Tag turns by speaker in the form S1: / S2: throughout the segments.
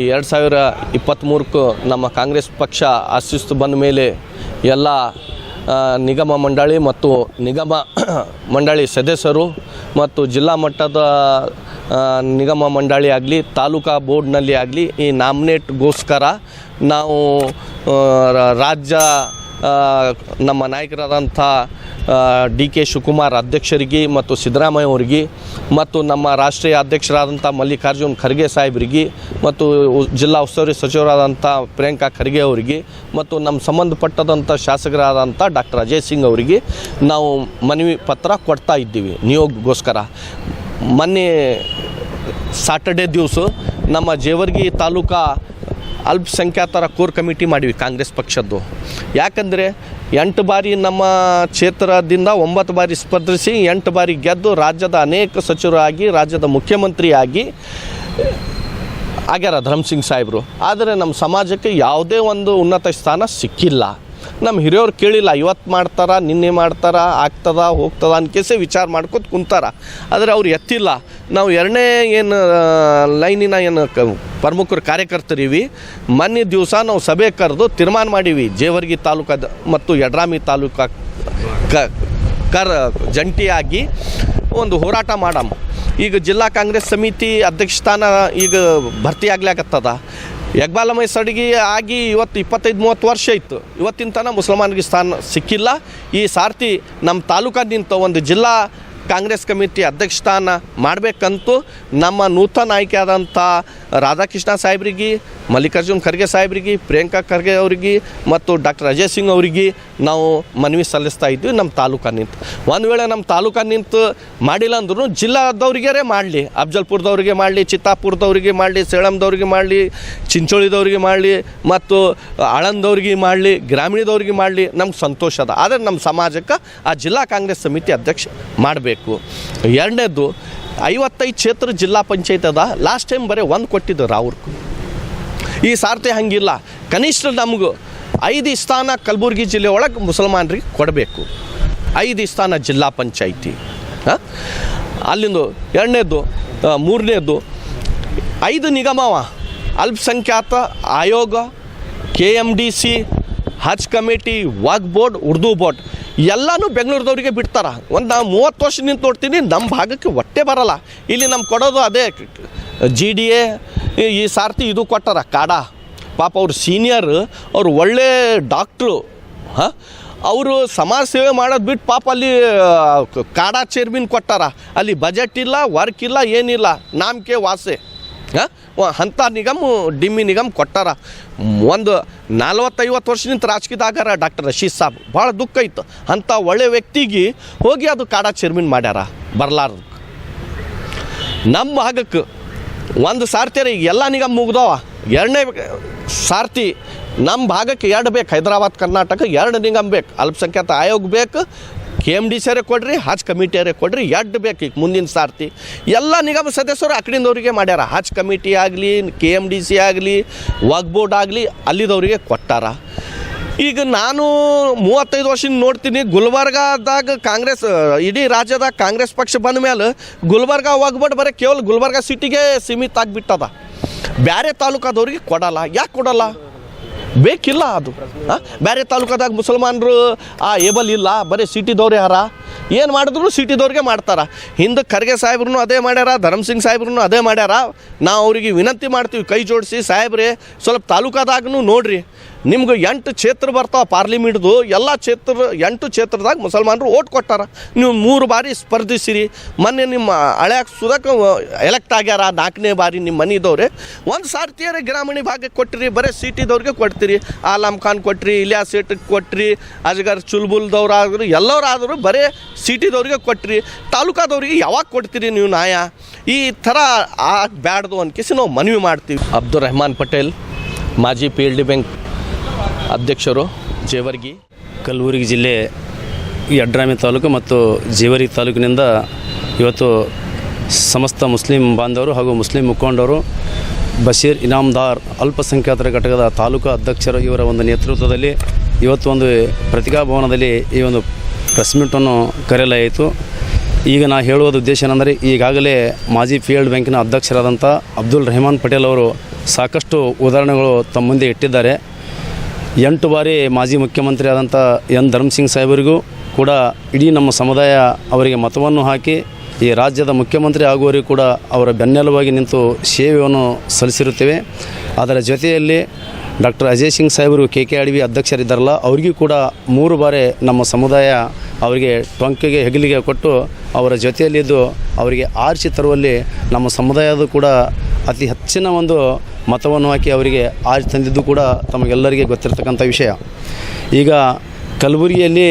S1: ಈ ಎರಡು ಸಾವಿರ ಇಪ್ಪತ್ತ್ಮೂರಕ್ಕೂ ನಮ್ಮ ಕಾಂಗ್ರೆಸ್ ಪಕ್ಷ ಅಸ್ತಿತ್ವ ಬಂದ ಮೇಲೆ ಎಲ್ಲ ನಿಗಮ ಮಂಡಳಿ ಮತ್ತು ನಿಗಮ ಮಂಡಳಿ ಸದಸ್ಯರು ಮತ್ತು ಜಿಲ್ಲಾ ಮಟ್ಟದ ನಿಗಮ ಮಂಡಳಿ ಆಗಲಿ, ತಾಲೂಕಾ ಬೋರ್ಡ್ನಲ್ಲಿ ಆಗಲಿ ಈ ನಾಮಿನೇಟ್ಗೋಸ್ಕರ ನಾವು ರಾಜ್ಯ ನಮ್ಮ ನಾಯಕರಾದಂಥ ಡಿ ಕೆ ಶಿವಕುಮಾರ್ ಅಧ್ಯಕ್ಷರಿಗೆ ಮತ್ತು ಸಿದ್ದರಾಮಯ್ಯ ಅವರಿಗೆ ಮತ್ತು ನಮ್ಮ ರಾಷ್ಟ್ರೀಯ ಅಧ್ಯಕ್ಷರಾದಂಥ ಮಲ್ಲಿಕಾರ್ಜುನ್ ಖರ್ಗೆ ಸಾಹೇಬರಿಗೆ ಮತ್ತು ಜಿಲ್ಲಾ ಉಸ್ತುವಾರಿ ಸಚಿವರಾದಂಥ ಪ್ರಿಯಾಂಕಾ ಖರ್ಗೆ ಅವರಿಗೆ ಮತ್ತು ನಮ್ಮ ಸಂಬಂಧಪಟ್ಟದಂಥ ಶಾಸಕರಾದಂಥ ಡಾಕ್ಟರ್ ಅಜಯ್ ಸಿಂಗ್ ಅವರಿಗೆ ನಾವು ಮನವಿ ಪತ್ರ ಕೊಡ್ತಾ ಇದ್ದೀವಿ ನಿಯೋಗಗೋಸ್ಕರ ಮೊನ್ನೆ ಸಾಟರ್ಡೆ ದಿವಸ ನಮ್ಮ ಜೇವರ್ಗಿ ತಾಲೂಕಾ ಅಲ್ಪಸಂಖ್ಯಾತರ ಕೋರ್ ಕಮಿಟಿ ಮಾಡಿವಿ ಕಾಂಗ್ರೆಸ್ ಪಕ್ಷದ್ದು. ಯಾಕಂದರೆ ಎಂಟು ಬಾರಿ ನಮ್ಮ ಕ್ಷೇತ್ರದಿಂದ ಒಂಬತ್ತು ಬಾರಿ ಸ್ಪರ್ಧಿಸಿ, ಎಂಟು ಬಾರಿ ಗೆದ್ದು ರಾಜ್ಯದ ಅನೇಕ ಸಚಿವರಾಗಿ, ರಾಜ್ಯದ ಮುಖ್ಯಮಂತ್ರಿಯಾಗಿ ಆಗ್ಯಾರ ಧರ್ಮಸಿಂಗ್ ಸಾಹೇಬರು. ಆದರೆ ನಮ್ಮ ಸಮಾಜಕ್ಕೆ ಯಾವುದೇ ಒಂದು ಉನ್ನತ ಸ್ಥಾನ ಸಿಕ್ಕಿಲ್ಲ. ನಮ್ಮ ಹಿರಿಯವ್ರು ಕೇಳಿಲ್ಲ ಇವತ್ತು ಮಾಡ್ತಾರ, ನಿನ್ನೆ ಮಾಡ್ತಾರ, ಆಗ್ತದ, ಹೋಗ್ತದ? ಅನ್ಕೇಸೆ ವಿಚಾರ ಮಾಡ್ಕೊತ ಕುಂತಾರ. ಆದರೆ ಅವ್ರು ಎತ್ತಿಲ್ಲ. ನಾವು ಎರಡನೇ ಏನು ಲೈನಿನ ಏನು ಕ, ಪ್ರಮುಖರು ಕಾರ್ಯಕರ್ತರಿವಿ. ಮೊನ್ನೆ ದಿವಸ ನಾವು ಸಭೆ ಕರೆದು ತೀರ್ಮಾನ ಮಾಡೀವಿ. ಜೇವರ್ಗಿ ತಾಲೂಕದ ಮತ್ತು ಯಡ್ರಾಮಿ ತಾಲೂಕ ಕರ್ ಜಂಟಿಯಾಗಿ ಒಂದು ಹೋರಾಟ ಮಾಡಮ್ಮ ಈಗ ಜಿಲ್ಲಾ ಕಾಂಗ್ರೆಸ್ ಸಮಿತಿ ಅಧ್ಯಕ್ಷ ಸ್ಥಾನ ಈಗ ಭರ್ತಿ ಯಗ್ಬಾಲ ಅಡಿಗೆ ಆಗಿ ಇವತ್ತು ಇಪ್ಪತ್ತೈದು, ಮೂವತ್ತು ವರ್ಷ ಇತ್ತು. ಇವತ್ತಿನ ತನಕ ಮುಸಲ್ಮಾನರಿಗೆ ಸ್ಥಾನ ಸಿಕ್ಕಿಲ್ಲ. ಈ ಸಾರ್ತಿ ನಮ್ಮ ತಾಲೂಕಾದ್ಯಂತ ಒಂದು ಜಿಲ್ಲಾ ಕಾಂಗ್ರೆಸ್ ಕಮಿಟಿ ಅಧ್ಯಕ್ಷ ಸ್ಥಾನ ಮಾಡಬೇಕಂತೂ ನಮ್ಮ ನೂತನ ಆಯ್ಕೆ ಆದಂಥ ರಾಧಾಕೃಷ್ಣ ಸಾಹೇಬ್ರಿಗೆ, ಮಲ್ಲಿಕಾರ್ಜುನ್ ಖರ್ಗೆ ಸಾಹೇಬ್ರಿಗೆ, ಪ್ರಿಯಾಂಕಾ ಖರ್ಗೆ ಅವರಿಗೆ ಮತ್ತು ಡಾಕ್ಟರ್ ಅಜಯ್ ಸಿಂಗ್ ಅವರಿಗೆ ನಾವು ಮನವಿ ಸಲ್ಲಿಸ್ತಾ ಇದ್ವಿ ನಮ್ಮ ತಾಲೂಕಾ ನಿಂತು ಒಂದು ವೇಳೆ ನಮ್ಮ ತಾಲೂಕ ನಿಂತು ಮಾಡಿಲ್ಲ ಅಂದ್ರೂ ಜಿಲ್ಲಾದವ್ರಿಗೇ ಮಾಡಲಿ. ಅಫ್ಜಲ್ಪುರದವ್ರಿಗೆ ಮಾಡಲಿ, ಚಿತ್ತಾಪುರದವ್ರಿಗೆ ಮಾಡಲಿ, ಸೇಳಂದವ್ರಿಗೆ ಮಾಡಲಿ, ಚಿಂಚೋಳಿದವ್ರಿಗೆ ಮಾಡಲಿ ಮತ್ತು ಆಳಂದವ್ರಿಗೆ ಮಾಡಲಿ, ಗ್ರಾಮೀಣದವ್ರಿಗೆ ಮಾಡಲಿ. ನಮ್ಗೆ ಸಂತೋಷ ಅದ. ಆದರೆ ನಮ್ಮ ಸಮಾಜಕ್ಕೆ ಆ ಜಿಲ್ಲಾ ಕಾಂಗ್ರೆಸ್ ಸಮಿತಿ ಅಧ್ಯಕ್ಷ ಮಾಡಬೇಕು. ಎರಡನೇದು, ಐವತ್ತೈದು ಕ್ಷೇತ್ರ ಜಿಲ್ಲಾ ಪಂಚಾಯತ್ ಅದ. ಲಾಸ್ಟ್ ಟೈಮ್ ಬರೀ ಒಂದು ಕೊಟ್ಟಿದ್ದು ರಾವ್ರಿಗೆ ಈ ಸಾರ್ತಿ ಹಂಗಿಲ್ಲ. ಕನಿಷ್ಠ ನಮಗೂ ಐದು ಸ್ಥಾನ ಕಲಬುರಗಿ ಜಿಲ್ಲೆ ಒಳಗೆ ಮುಸಲ್ಮಾನರಿಗೆ ಕೊಡಬೇಕು. ಐದು ಸ್ಥಾನ ಜಿಲ್ಲಾ ಪಂಚಾಯಿತಿ. ಹಾಂ? ಅಲ್ಲಿಂದು ಎರಡನೇದು ಮೂರನೇದು, ಐದು ನಿಗಮವ ಅಲ್ಪಸಂಖ್ಯಾತ ಆಯೋಗ, K M D C Haj committee Waqf board Urdu board ಎಲ್ಲನೂ ಬೆಂಗಳೂರದವ್ರಿಗೆ ಬಿಡ್ತಾರ. ಒಂದು ನಾವು ಮೂವತ್ತು ವರ್ಷ ನಿಂತು ನೋಡ್ತೀನಿ ನಮ್ಮ ಭಾಗಕ್ಕೆ ಹೊಟ್ಟೆ ಬರಲ್ಲ. ಇಲ್ಲಿ ನಮ್ಮ ಕೊಡೋದು ಅದೇ ಜಿ ಡಿ ಎ ಈ ಸಾರ್ತಿ ಇದು ಕೊಟ್ಟಾರ, ಕಾಡ. ಪಾಪ ಅವ್ರು ಸೀನಿಯರ್ ಅವ್ರು ಒಳ್ಳೆ ಡಾಕ್ಟ್ರು ಹಾಂ? ಅವರು ಸಮಾಜ ಸೇವೆ ಮಾಡೋದು ಬಿಟ್ಟು ಪಾಪ ಅಲ್ಲಿ ಕಾಡಾ ಚೇರ್ಮನ್ ಕೊಟ್ಟಾರ. ಅಲ್ಲಿ ಬಜೆಟ್ ಇಲ್ಲ ವರ್ಕ್ ಇಲ್ಲ, ಏನಿಲ್ಲ. ನಾಮಕೆ ವಾಸೆ. ಅಂಥ ನಿಗಮ, ಡಿಮ್ಮಿ ನಿಗಮ್ ಕೊಟ್ಟಾರ. ಒಂದು ನಲ್ವತ್ತೈವತ್ತು ವರ್ಷದಿಂದ ರಾಜಕೀಯದಾಗಾರ ಡಾಕ್ಟರ್ ರಶೀದ್ ಸಾಬ್. ಭಾಳ ದುಃಖ ಇತ್ತು. ಅಂಥ ಒಳ್ಳೆ ವ್ಯಕ್ತಿಗೆ ಹೋಗಿ ಅದು ಕಾಡ ಚೇರ್ಮನ್ ಮಾಡ್ಯಾರ. ಬರಲಾರ ನಮ್ಮ ಭಾಗಕ್ಕೆ ಒಂದು ಸಾರ್ತಿಯರ ಈಗ ಎಲ್ಲ ನಿಗಮ ಮುಗ್ದವ. ಎರಡನೇ ಸಾರ್ತಿ ನಮ್ಮ ಭಾಗಕ್ಕೆ ಎರಡು ಬೇಕು. ಹೈದರಾಬಾದ್, ಕರ್ನಾಟಕ ಎರಡು ನಿಗಮ ಬೇಕು. ಅಲ್ಪಸಂಖ್ಯಾತ ಆಯೋಗ ಬೇಕು. ಕೆ ಎಂ ಡಿ ಸಿಯರೇ ಕೊಡ್ರಿ ಹಜ್ ಕಮಿಟಿಯರೇ ಕೊಡ್ರಿ, ಎಡ್ ಬೇಕು ಈಗ ಮುಂದಿನ ಸಾರ್ತಿ. ಎಲ್ಲ ನಿಗಮ ಸದಸ್ಯರು ಆ ಕಡೆಯಿಂದವ್ರಿಗೆ ಮಾಡ್ಯಾರ. ಹಾಜ್ ಕಮಿಟಿ ಆಗಲಿ, ಕೆ ಎಂ ಡಿ ಸಿ ಆಗಲಿ ವಕ್ ಬೋರ್ಡ್ ಆಗಲಿ, ಅಲ್ಲಿದವರಿಗೆ ಕೊಟ್ಟಾರ. ಈಗ ನಾನು ಮೂವತ್ತೈದು ವರ್ಷದಿಂದ ನೋಡ್ತೀನಿ, ಗುಲ್ಬರ್ಗಾದಾಗ ಕಾಂಗ್ರೆಸ್, ಇಡೀ ರಾಜ್ಯದಾಗ ಕಾಂಗ್ರೆಸ್ ಪಕ್ಷ ಬಂದ ಮೇಲೆ ಗುಲ್ಬರ್ಗ ಹೋಗ್ಬಿಟ್ಟು ಬರೀ ಕೇವಲ ಗುಲ್ಬರ್ಗ ಸಿಟಿಗೆ ಸೀಮಿತ ಆಗಿಬಿಟ್ಟದ. ಬೇರೆ ತಾಲೂಕಾದವ್ರಿಗೆ ಕೊಡಲ್ಲ. ಯಾಕೆ ಕೊಡಲ್ಲ? ಬೇಕಿಲ್ಲ ಅದು? ಬೇರೆ ತಾಲೂಕಾದಾಗ ಮುಸಲ್ಮಾನರು ಆ ಏಬಲ್ ಇಲ್ಲ ಬರೀ ಸಿಟಿದವ್ರು ಯಾರ ಏನು ಮಾಡಿದ್ರು ಸಿಟಿದವ್ರಿಗೆ ಮಾಡ್ತಾರೆ. ಹಿಂದೆ ಖರ್ಗೆ ಸಾಹೇಬ್ರು ಅದೇ ಮಾಡ್ಯಾರ ಧರ್ಮಸಿಂಗ್ ಸಾಹೇಬ್ರು ಅದೇ ಮಾಡ್ಯಾರ. ನಾವು ಅವರಿಗೆ ವಿನಂತಿ ಮಾಡ್ತೀವಿ, ಕೈ ಜೋಡಿಸಿ, ಸಾಹೇಬ್ರೆ, ಸ್ವಲ್ಪ ತಾಲೂಕಾದಾಗೂ ನೋಡ್ರಿ. ನಿಮ್ಗೆ ಎಂಟು ಕ್ಷೇತ್ರ ಬರ್ತಾವೆ ಪಾರ್ಲಿಮೆಂಟ್ದು, ಎಲ್ಲ ಕ್ಷೇತ್ರ, ಎಂಟು ಕ್ಷೇತ್ರದಾಗ ಮುಸಲ್ಮಾನರು ಓಟ್ ಕೊಟ್ಟಾರ. ನೀವು ಮೂರು ಬಾರಿ ಸ್ಪರ್ಧಿಸಿರಿ. ಮೊನ್ನೆ ನಿಮ್ಮ ಹಳ್ಯಾಗ ಸುದಕ ಎಲೆಕ್ಟ್ ಆಗ್ಯಾರ, ನಾಲ್ಕನೇ ಬಾರಿ ನಿಮ್ಮ ಮನಿದವ್ರೆ ಒಂದು ಸಾರ್ತಿಯರ ಗ್ರಾಮೀಣ ಭಾಗಕ್ಕೆ ಕೊಟ್ಟಿರಿ, ಬರೀ ಸಿಟಿದವ್ರಿಗೆ ಕೊಡ್ತೀರಿ. ಆಲಾಮ್ ಖಾನ್ ಕೊಟ್ರಿ ಇಲಿಯಾ ಸೇಟಿಗೆ ಕೊಟ್ರಿ, ಅಜಗರ್ ಚುಲ್ಬುಲ್ದವ್ರು ಆದ್ರು ಎಲ್ಲರಾದರೂ ಬರೀ ಸಿಟಿದವ್ರಿಗೆ ಕೊಟ್ರಿ ತಾಲೂಕಾದವ್ರಿಗೆ ಯಾವಾಗ ಕೊಡ್ತೀರಿ ನೀವು ನ್ಯಾಯ? ಈ ಥರ ಬ್ಯಾಡ್ದು ಅನ್ಕೇಸಿ ನಾವು ಮನವಿ ಮಾಡ್ತೀವಿ. ಅಬ್ದುಲ್ ರೆಹಮಾನ್ ಪಟೇಲ್ ಮಾಜಿ ಪಿ ಎಲ್ ಡಿ ಬ್ಯಾಂಕ್ ಅಧ್ಯಕ್ಷರು ಜೇವರ್ಗಿ.
S2: ಕಲಬುರಗಿ ಜಿಲ್ಲೆ ಯಡ್ರಾಮಿ ತಾಲೂಕು ಮತ್ತು ಜೇವರಿ ತಾಲೂಕಿನಿಂದ ಇವತ್ತು ಸಮಸ್ತ ಮುಸ್ಲಿಂ ಬಾಂಧವರು ಹಾಗೂ ಮುಸ್ಲಿಂ ಮುಖಂಡರು ಬಶೀರ್ ಇನಾಮ್ದಾರ್ ಅಲ್ಪಸಂಖ್ಯಾತರ ಘಟಕದ ತಾಲೂಕು ಅಧ್ಯಕ್ಷರು ಇವರ ಒಂದು ನೇತೃತ್ವದಲ್ಲಿ ಇವತ್ತು ಒಂದು ಪ್ರತಿಭಾಭವನದಲ್ಲಿ ಈ ಒಂದು ಪ್ರೆಸ್ ಕರೆಯಲಾಯಿತು ಈಗ ನಾ ಹೇಳುವ ಉದ್ದೇಶ ಏನಂದರೆ, ಈಗಾಗಲೇ ಮಾಜಿ ಫೀಲ್ಡ್ ಬ್ಯಾಂಕಿನ ಅಧ್ಯಕ್ಷರಾದಂಥ ಅಬ್ದುಲ್ ರೆಹಮಾನ್ ಪಟೇಲ್ ಅವರು ಸಾಕಷ್ಟು ಉದಾಹರಣೆಗಳು ತಮ್ಮ ಮುಂದೆ ಇಟ್ಟಿದ್ದಾರೆ. ಎಂಟು ಬಾರಿ ಮಾಜಿ ಮುಖ್ಯಮಂತ್ರಿ ಆದಂಥ ಎನ್ ಧರ್ಮಸಿಂಗ್ ಸಾಹೇಬರಿಗೂ ಕೂಡ ಇಡೀ ನಮ್ಮ ಸಮುದಾಯ ಅವರಿಗೆ ಮತವನ್ನು ಹಾಕಿ, ಈ ರಾಜ್ಯದ ಮುಖ್ಯಮಂತ್ರಿ ಆಗುವವರಿಗೂ ಕೂಡ ಅವರ ಬೆನ್ನೆಲುವಾಗಿ ನಿಂತು ಸೇವೆಯನ್ನು ಸಲ್ಲಿಸಿರುತ್ತೇವೆ. ಅದರ ಜೊತೆಯಲ್ಲಿ ಡಾಕ್ಟರ್ ಅಜಯ್ ಸಿಂಗ್ ಸಾಹೇಬರು ಕೆ ಕೆ ಅಡವಿ ಅಧ್ಯಕ್ಷರಿದ್ದಾರಲ್ಲ, ಅವರಿಗೂ ಕೂಡ ಮೂರು ಬಾರಿ ನಮ್ಮ ಸಮುದಾಯ ಅವರಿಗೆ ಟೊಂಕಿಗೆ ಹೆಗಲಿಗೆ ಕೊಟ್ಟು ಅವರ ಜೊತೆಯಲ್ಲಿದ್ದು ಅವರಿಗೆ ಆರಿಸಿ ತರುವಲ್ಲಿ ನಮ್ಮ ಸಮುದಾಯದ ಕೂಡ ಅತಿ ಹೆಚ್ಚಿನ ಒಂದು ಮತವನ್ನು ಹಾಕಿ ಅವರಿಗೆ ಆರಿಸಿ ತಂದಿದ್ದು ಕೂಡ ತಮಗೆಲ್ಲರಿಗೆ ಗೊತ್ತಿರತಕ್ಕಂಥ ವಿಷಯ. ಈಗ ಕಲಬುರಗಿಯಲ್ಲಿ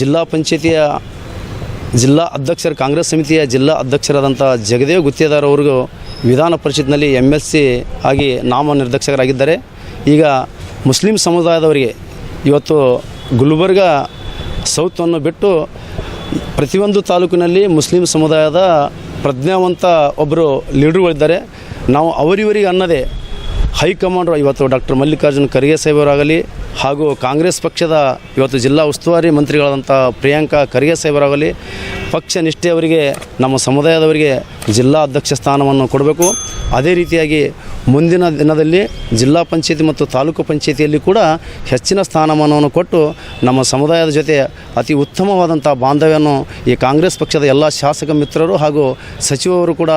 S2: ಜಿಲ್ಲಾ ಪಂಚಾಯತಿಯ ಜಿಲ್ಲಾ ಅಧ್ಯಕ್ಷರ, ಕಾಂಗ್ರೆಸ್ ಸಮಿತಿಯ ಜಿಲ್ಲಾ ಅಧ್ಯಕ್ಷರಾದಂಥ ಜಗದೇವ್ ಗುತ್ತೇದಾರ್ ಅವ್ರಿಗೂ ವಿಧಾನ ಪರಿಷತ್ನಲ್ಲಿ ಎಂ ಎಲ್ ಸಿ ಆಗಿ ನಾಮನಿರ್ದೇಶಕರಾಗಿದ್ದಾರೆ. ಈಗ ಮುಸ್ಲಿಂ ಸಮುದಾಯದವರಿಗೆ ಇವತ್ತು ಗುಲ್ಬರ್ಗ ಸೌತನ್ನು ಬಿಟ್ಟು ಪ್ರತಿಯೊಂದು ತಾಲೂಕಿನಲ್ಲಿ ಮುಸ್ಲಿಂ ಸಮುದಾಯದ ಪ್ರಜ್ಞಾವಂತ ಒಬ್ಬರು ಲೀಡರ್ಗಳಿದ್ದಾರೆ. ನಾವು ಅವರಿವರಿಗೆ ಅನ್ನದೇ ಹೈಕಮಾಂಡ್ ಇವತ್ತು ಡಾಕ್ಟರ್ ಮಲ್ಲಿಕಾರ್ಜುನ್ ಖರ್ಗೆ ಸಾಹೇಬರಾಗಲಿ ಹಾಗೂ ಕಾಂಗ್ರೆಸ್ ಪಕ್ಷದ ಇವತ್ತು ಜಿಲ್ಲಾ ಉಸ್ತುವಾರಿ ಮಂತ್ರಿಗಳಾದಂಥ ಪ್ರಿಯಾಂಕಾ ಖರ್ಗೆ ಸಾಹೇಬರಾಗಲಿ, ಪಕ್ಷ ನಿಷ್ಠೆಯವರಿಗೆ, ನಮ್ಮ ಸಮುದಾಯದವರಿಗೆ ಜಿಲ್ಲಾ ಅಧ್ಯಕ್ಷ ಸ್ಥಾನವನ್ನು ಕೊಡಬೇಕು. ಅದೇ ರೀತಿಯಾಗಿ ಮುಂದಿನ ದಿನದಲ್ಲಿ ಜಿಲ್ಲಾ ಪಂಚಾಯತಿ ಮತ್ತು ತಾಲೂಕು ಪಂಚಾಯತಿಯಲ್ಲಿ ಕೂಡ ಹೆಚ್ಚಿನ ಸ್ಥಾನಮಾನವನ್ನು ಕೊಟ್ಟು ನಮ್ಮ ಸಮುದಾಯದ ಜೊತೆ ಅತಿ ಉತ್ತಮವಾದಂಥ ಬಾಂಧವ್ಯವನ್ನು ಈ ಕಾಂಗ್ರೆಸ್ ಪಕ್ಷದ ಎಲ್ಲ ಶಾಸಕ ಮಿತ್ರರು ಹಾಗೂ ಸಚಿವರು ಕೂಡ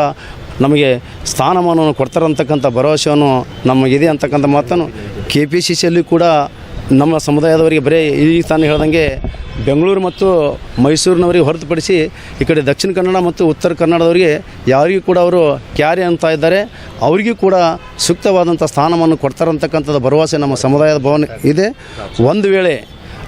S2: ನಮಗೆ ಸ್ಥಾನಮಾನವನ್ನು ಕೊಡ್ತಾರಂತಕ್ಕಂಥ ಭರವಸೆಯನ್ನು ನಮಗಿದೆ ಅಂತಕ್ಕಂಥ ಮಾತನ್ನು ಕೆ ಪಿ ಸಿ ಸಿಯಲ್ಲಿ ಕೂಡ ನಮ್ಮ ಸಮುದಾಯದವರಿಗೆ ಬರೀ ಈ ತಾನು ಹೇಳ್ದಂಗೆ ಬೆಂಗಳೂರು ಮತ್ತು ಮೈಸೂರಿನವರಿಗೆ ಹೊರತುಪಡಿಸಿ ಈ ಕಡೆ ದಕ್ಷಿಣ ಕನ್ನಡ ಮತ್ತು ಉತ್ತರ ಕನ್ನಡದವರಿಗೆ ಯಾರಿಗೂ ಕೂಡ ಅವರು ಕ್ಯಾರಿ ಅಂತ ಇದ್ದಾರೆ. ಅವರಿಗೂ ಕೂಡ ಸೂಕ್ತವಾದಂಥ ಸ್ಥಾನವನ್ನು ಕೊಡ್ತಾರಂತಕ್ಕಂಥದ್ದು ಭರವಸೆ ನಮ್ಮ ಸಮುದಾಯದ ಭವನ ಇದೆ. ಒಂದು ವೇಳೆ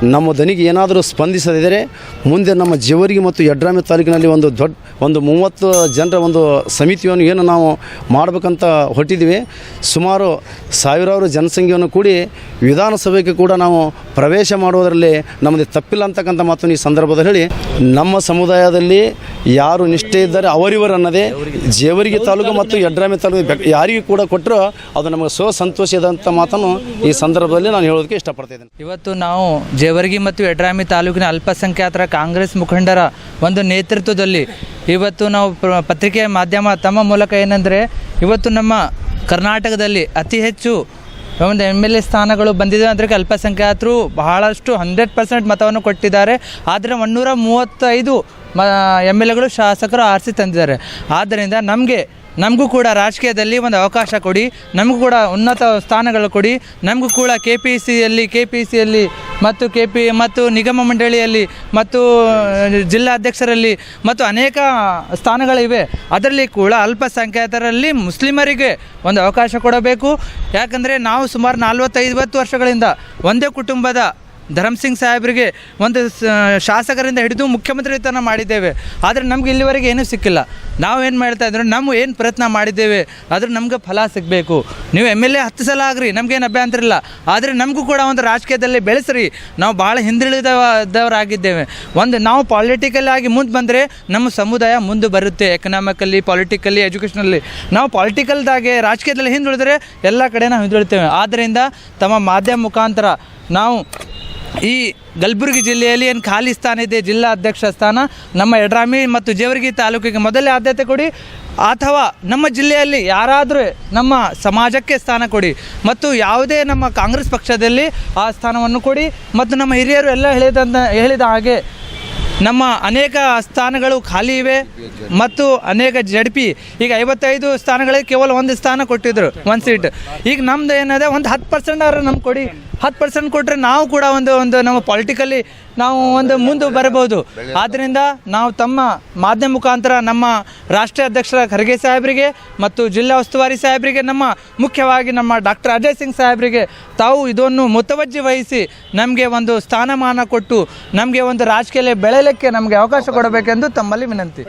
S2: ನಮ್ಮ ದನಿಗೆ ಏನಾದರೂ ಸ್ಪಂದಿಸದಿದ್ದರೆ ಮುಂದೆ ನಮ್ಮ ಜೇವರಿಗೆ ಮತ್ತು ಯಡ್ರಾಮಿ ತಾಲೂಕಿನಲ್ಲಿ ಒಂದು ದೊಡ್ಡ, ಒಂದು ಮೂವತ್ತು ಜನರ ಒಂದು ಸಮಿತಿಯನ್ನು ಏನು ನಾವು ಮಾಡಬೇಕಂತ ಹೊಟ್ಟಿದ್ದೀವಿ ಸುಮಾರು ಸಾವಿರಾರು ಜನಸಂಖ್ಯೆಯನ್ನು ಕೂಡಿ ವಿಧಾನಸಭೆಗೆ ಕೂಡ ನಾವು ಪ್ರವೇಶ ಮಾಡುವುದರಲ್ಲಿ ನಮ್ಮದು ತಪ್ಪಿಲ್ಲ ಅಂತಕ್ಕಂಥ ಮಾತನ್ನು ಈ ಸಂದರ್ಭದಲ್ಲಿ ಹೇಳಿ ನಮ್ಮ ಸಮುದಾಯದಲ್ಲಿ ಯಾರು ನಿಷ್ಠೆ ಇದ್ದಾರೆ ಅವರಿವರು ಅನ್ನೋದೇ ಜೇವರಿಗೆ ತಾಲೂಕು ಮತ್ತು ಯಡ್ರಾಮಿ ತಾಲೂಕು ಯಾರಿಗೂ ಕೂಡ ಕೊಟ್ಟರು ಅದು ನಮಗೆ ಸೋ ಸಂತೋಷದಂಥ ಮಾತನ್ನು ಈ ಸಂದರ್ಭದಲ್ಲಿ ನಾನು ಹೇಳೋದಕ್ಕೆ ಇಷ್ಟಪಡ್ತಿದ್ದೇನೆ
S3: ಇವತ್ತು ನಾವು ಜೇವರ್ಗಿ ಮತ್ತು ಯಡ್ರಾಮಿ ತಾಲೂಕಿನ ಅಲ್ಪಸಂಖ್ಯಾತರ ಕಾಂಗ್ರೆಸ್ ಮುಖಂಡರ ಒಂದು ನೇತೃತ್ವದಲ್ಲಿ ಇವತ್ತು ನಾವು ಪತ್ರಿಕೆ ಮಾಧ್ಯಮ ತಮ್ಮ ಮೂಲಕ ಏನಂದರೆ, ಇವತ್ತು ನಮ್ಮ ಕರ್ನಾಟಕದಲ್ಲಿ ಅತಿ ಹೆಚ್ಚು ಒಂದು ಎಂ ಎಲ್ ಎ ಸ್ಥಾನಗಳು ಬಂದಿದೆ ಅದಕ್ಕೆ ಅಲ್ಪಸಂಖ್ಯಾತರು ಬಹಳಷ್ಟು ಹಂಡ್ರೆಡ್ ಪರ್ಸೆಂಟ್ ಮತವನ್ನು ಕೊಟ್ಟಿದ್ದಾರೆ. ಆದರೆ ಒನ್ನೂರ ಮೂವತ್ತೈದು ಮ ಎಂ ಎಲ್ ಎಗಳು ಶಾಸಕರು ಆರಿಸಿ ತಂದಿದ್ದಾರೆ. ಆದ್ದರಿಂದ ನಮಗೆ ನಮಗೂ ಕೂಡ ರಾಜಕೀಯದಲ್ಲಿ ಒಂದು ಅವಕಾಶ ಕೊಡಿ, ನಮಗೂ ಕೂಡ ಉನ್ನತ ಸ್ಥಾನಗಳು ಕೊಡಿ. ನಮಗೂ ಕೂಡ ಕೆ ಪಿ ಸಿಯಲ್ಲಿ ಕೆ ಪಿ ಸಿಯಲ್ಲಿ ಮತ್ತು ಕೆ ಪಿ ಮತ್ತು ನಿಗಮ ಮಂಡಳಿಯಲ್ಲಿ ಮತ್ತು ಜಿಲ್ಲಾಧ್ಯಕ್ಷರಲ್ಲಿ ಮತ್ತು ಅನೇಕ ಸ್ಥಾನಗಳಿವೆ. ಅದರಲ್ಲಿ ಕೂಡ ಅಲ್ಪಸಂಖ್ಯಾತರಲ್ಲಿ ಮುಸ್ಲಿಮರಿಗೆ ಒಂದು ಅವಕಾಶ ಕೊಡಬೇಕು. ಯಾಕಂದರೆ ನಾವು ಸುಮಾರು ನಲ್ವತ್ತೈವತ್ತು ವರ್ಷಗಳಿಂದ ಒಂದೇ ಕುಟುಂಬದ ಧರ್ಮಸಿಂಗ್ ಸಾಹೇಬರಿಗೆ ಒಂದು ಶಾಸಕರಿಂದ ಹಿಡಿದು ಮುಖ್ಯಮಂತ್ರಿ ತನಕ ಮಾಡಿದ್ದೇವೆ. ಆದರೆ ನಮ್ಗೆ ಇಲ್ಲಿವರೆಗೆ ಏನೂ ಸಿಕ್ಕಿಲ್ಲ. ನಾವು ಏನು ಮಾಡ್ತಾ ಇದ್ರು ನಾವು ಏನು ಪ್ರಯತ್ನ ಮಾಡಿದ್ದೇವೆ, ಆದರೆ ನಮ್ಗೆ ಫಲ ಸಿಗಬೇಕು. ನೀವು ಎಂ ಎಲ್ ಎ ಹತ್ತು ಸಲ ಆಗ್ರಿ, ನಮಗೇನು ಅಭ್ಯಂತರ ಇಲ್ಲ. ಆದರೆ ನಮಗೂ ಕೂಡ ಒಂದು ರಾಜಕೀಯದಲ್ಲಿ ಬೆಳೆಸ್ರಿ. ನಾವು ಭಾಳ ಹಿಂದುಳಿದವರಾಗಿದ್ದೇವೆ. ಒಂದು ನಾವು ಪಾಲಿಟಿಕಲ್ ಆಗಿ ಮುಂದೆ ಬಂದರೆ ನಮ್ಮ ಸಮುದಾಯ ಮುಂದೆ ಬರುತ್ತೆ ಎಕನಾಮಿಕಲ್ಲಿ ಪಾಲಿಟಿಕಲಿ ಎಜುಕೇಷನಲ್ಲಿ ನಾವು ಪಾಲಿಟಿಕಲ್ದಾಗೆ ರಾಜಕೀಯದಲ್ಲಿ ಹಿಂದುಳಿದ್ರೆ ಎಲ್ಲ ಕಡೆ ನಾವು ಹಿಂದುಳಿತೇವೆ. ಆದ್ದರಿಂದ ತಮ್ಮ ಮಾಧ್ಯಮ ಮುಖಾಂತರ ನಾವು ಈ ಕಲಬುರಗಿ ಜಿಲ್ಲೆಯಲ್ಲಿ ಏನು ಖಾಲಿ ಸ್ಥಾನ ಇದೆ, ಜಿಲ್ಲಾ ಅಧ್ಯಕ್ಷ ಸ್ಥಾನ, ನಮ್ಮ ಯಡ್ರಾಮಿ ಮತ್ತು ಜೇವರ್ಗಿ ತಾಲೂಕಿಗೆ ಮೊದಲೇ ಆದ್ಯತೆ ಕೊಡಿ. ಅಥವಾ ನಮ್ಮ ಜಿಲ್ಲೆಯಲ್ಲಿ ಯಾರಾದರೂ ನಮ್ಮ ಸಮಾಜಕ್ಕೆ ಸ್ಥಾನ ಕೊಡಿ ಮತ್ತು ಯಾವುದೇ ನಮ್ಮ ಕಾಂಗ್ರೆಸ್ ಪಕ್ಷದಲ್ಲಿ ಆ ಸ್ಥಾನವನ್ನು ಕೊಡಿ ಮತ್ತು ನಮ್ಮ ಹಿರಿಯರು ಎಲ್ಲ ಹೇಳಿದಂತ, ಹೇಳಿದ ಹಾಗೆ ನಮ್ಮ ಅನೇಕ ಸ್ಥಾನಗಳು ಖಾಲಿ ಇವೆ ಮತ್ತು ಅನೇಕ ಜಡ್ ಪಿ ಈಗ ಐವತ್ತೈದು ಸ್ಥಾನಗಳಿಗೆ ಕೇವಲ ಒಂದು ಸ್ಥಾನ ಕೊಟ್ಟಿದ್ರು ಒಂದು ಸೀಟ್ ಈಗ ನಮ್ದು ಏನಿದೆ, ಒಂದು ಹತ್ತು ಪರ್ಸೆಂಟ್ ಆದ್ರೆ ನಮ್ಗೆ ಕೊಡಿ. ಹತ್ತು ಪರ್ಸೆಂಟ್ ಕೊಟ್ಟರೆ ನಾವು ಕೂಡ ಒಂದು ಒಂದು ನಮ್ಮ ಪೊಲಿಟಿಕಲಿ ನಾವು ಒಂದು ಮುಂದೆ ಬರಬಹುದು. ಆದ್ದರಿಂದ ನಾವು ತಮ್ಮ ಮಾಧ್ಯಮ ಮುಖಾಂತರ ನಮ್ಮ ರಾಷ್ಟ್ರೀಯ ಅಧ್ಯಕ್ಷರ ಖರ್ಗೆ ಸಾಹೇಬರಿಗೆ ಮತ್ತು ಜಿಲ್ಲಾ ಉಸ್ತುವಾರಿ ಸಾಹೇಬರಿಗೆ, ನಮ್ಮ ಮುಖ್ಯವಾಗಿ ನಮ್ಮ ಡಾಕ್ಟರ್ ಅಜಯ್ ಸಿಂಗ್ ಸಾಹೇಬರಿಗೆ ತಾವು ಇದನ್ನು ಮುತವಜ್ಜಿ ವಹಿಸಿ ನಮಗೆ ಒಂದು ಸ್ಥಾನಮಾನ ಕೊಟ್ಟು ನಮಗೆ ಒಂದು ರಾಜಕೀಯ ಬೆಳೆಯಲಿಕ್ಕೆ ನಮಗೆ ಅವಕಾಶ ಕೊಡಬೇಕೆಂದು ತಮ್ಮಲ್ಲಿ ವಿನಂತಿ.